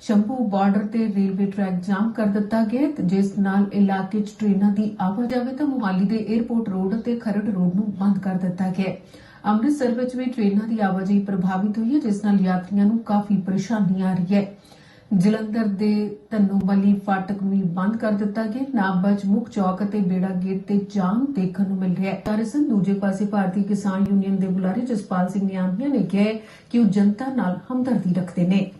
Shambhu border ਤੇ railway track jam ਕਰ ਦਿੱਤਾ ਗਿਆ ਜਿਸ ਨਾਲ ਇਲਾਕੇ 'ਚ ਟ੍ਰੇਨਾਂ ਦੀ ਆਵਾਜਾਈ ਤਾਂ ਮੁਹਾਲੀ ਦੇ 에ਅਰਪੋਰਟ ਰੋਡ ਅਤੇ ਖਰੜ ਰੋਡ ਨੂੰ ਬੰਦ ਕਰ ਦਿੱਤਾ ਗਿਆ ਅੰਮ੍ਰਿਤਸਰ ਵਿੱਚ ਵੀ ਟ੍ਰੇਨਾਂ ਦੀ ਆਵਾਜਾਈ ਪ੍ਰਭਾਵਿਤ ਹੋਈ ਹੈ, ਜਿਸ ਨਾਲ ਯਾਤਰੀਆਂ ਨੂੰ ਕਾਫੀ ਪਰੇਸ਼ਾਨੀ ਆ ਰਹੀ ਹੈ। ਜਲੰਧਰ ਦੇ ਧੰਨੂਬਲੀ ਫਾਟਕ ਵੀ ਬੰਦ ਕਰ ਦਿੱਤਾ ਗਿਆ ਨਾਬਜ ਮੁੱਖ ਚੌਕ ਅਤੇ ਬੇੜਾ ਗੇਟ ਤੇ ਜਾਮ ਦੇਖਣ ਨੂੰ ਮਿਲ ਰਿਹਾ ਹੈ। ਦਰਅਸਲ ਦੂਜੇ ਪਾਸੇ ਭਾਰਤੀ ਕਿਸਾਨ ਯੂਨੀਅਨ ਦੇ ਬੁਲਾਰੇ ਜਸਪਾਲ ਸਿੰਘ ਨਿਆਮੀਆ ਨੇ ਕਿਹਾ ਕਿ ਉਹ ਜਨਤਾ ਨਾਲ ਹਮਦਰਦੀ ਰੱਖਦੇ ਨੇ।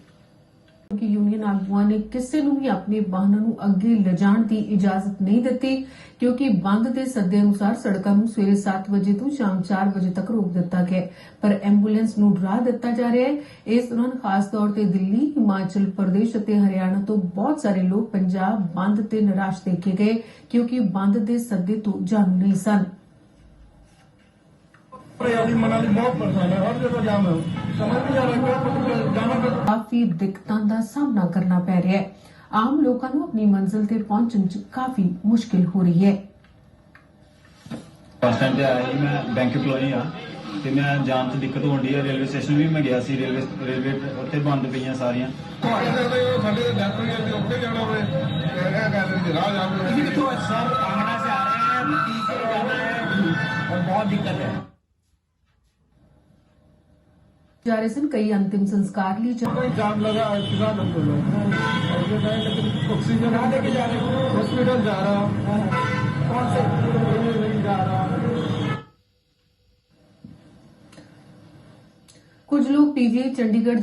ਕਿ ਯੂਨੀਅਨ ਆਗੂਆਂ ਨੇ ਕਿਸੇ ਨੂੰ ਵੀ ਆਪਣੇ ਵਾਹਨਾਂ ਨੂੰ ਅੱਗੇ ਲਿਜਾਣ ਦੀ ਇਜਾਜ਼ਤ ਨਹੀਂ ਦਿੱਤੀ ਕਿਉਂਕਿ ਬੰਦ ਦੇ ਸੱਦੇ ਅਨੁਸਾਰ ਸੜਕਾਂ ਨੂੰ ਸਵੇਰੇ 7 ਵਜੇ ਤੋਂ ਸ਼ਾਮ 4 ਵਜੇ ਤੱਕ ਰੋਕ ਦਿੱਤਾ ਗਿਆ ਹੈ। ਪਰ ਐਂਬੂਲੈਂਸ ਨੂੰ ਡਰਾ ਦਿੱਤਾ ਜਾ ਰਿਹਾ ਹੈ ਇਸ ਦੌਰਾਨ ਖਾਸ ਤੌਰ ਤੇ ਦਿੱਲੀ ਹਿਮਾਚਲ ਪ੍ਰਦੇਸ਼ ਅਤੇ ਹਰਿਆਣਾ ਤੋਂ ਬਹੁਤ ਸਾਰੇ ਲੋਕ ਪੰਜਾਬ ਬੰਦ ਤੇ ਨਿਰਾਸ਼ ਦੇਖੇ ਗਏ ਕਿਉਂਕਿ ਬੰਦ ਦੇ ਸੱਦੇ ਤੋਂ ਜਾਣੂ ਨਹੀਂ ਸਨ अभी मनाली बहुत परेशान है हर जगह जाम है समझ नहीं आ रहा क्या मतलब जाना का ਕਾਫੀ ਦਿੱਕਤਾਂ ਦਾ ਸਾਹਮਣਾ ਕਰਨਾ ਪੈ ਰਿਹਾ ਹੈ ਆਮ ਲੋਕਾਂ ਨੂੰ ਆਪਣੀ ਮੰਜ਼ਿਲ ਤੇ ਪਹੁੰਚਣ 'ਚ ਕਾਫੀ ਮੁਸ਼ਕਿਲ ਹੋ ਰਹੀ ਹੈ ਬੱਸ ਸਟੈਂਡ ਤੇ ਆਇਆ ਜੀ ਮੈਂ ਬੈਂਕ EMPLOYEE ਆ ਤੇ ਮੈਂ ਜਾਮ 'ਚ ਦਿੱਕਤ ਹੋਣ ਡਈ ਆ ਰੇਲਵੇ ਸਟੇਸ਼ਨ ਵੀ ਮੈਂ ਗਿਆ ਸੀ ਰੇਲਵੇ ਰੇਲਵੇ ਉੱਥੇ ਬੰਦ ਪਈਆਂ ਸਾਰੀਆਂ ਤੁਹਾਡੇ ਦੇ ਦੇ ਸਾਡੇ ਦੇ ਡੈਥ ਹੋਈ ਹੈ ਤੇ ਉੱਥੇ ਜਾਣਾ ਹੋਵੇ ਇਹ ਕਹਿੰਦੇ ਨੇ ਰਾਹ ਜਾਮ ਤੁਸੀਂ ਕਿੱਥੋਂ सर कांगड़ा से आ रहे हैं तीसरे जाना है और बहुत दिक्कत है जा रहे सन कई अंतिम संस्कार ली जा रहे जाम लगा इंतज़ार ऑक्सीजन आ लेके जा रहे हॉस्पिटल जा रहा कौन से नहीं जा रहा। कुछ लोग पीजी चंडीगढ़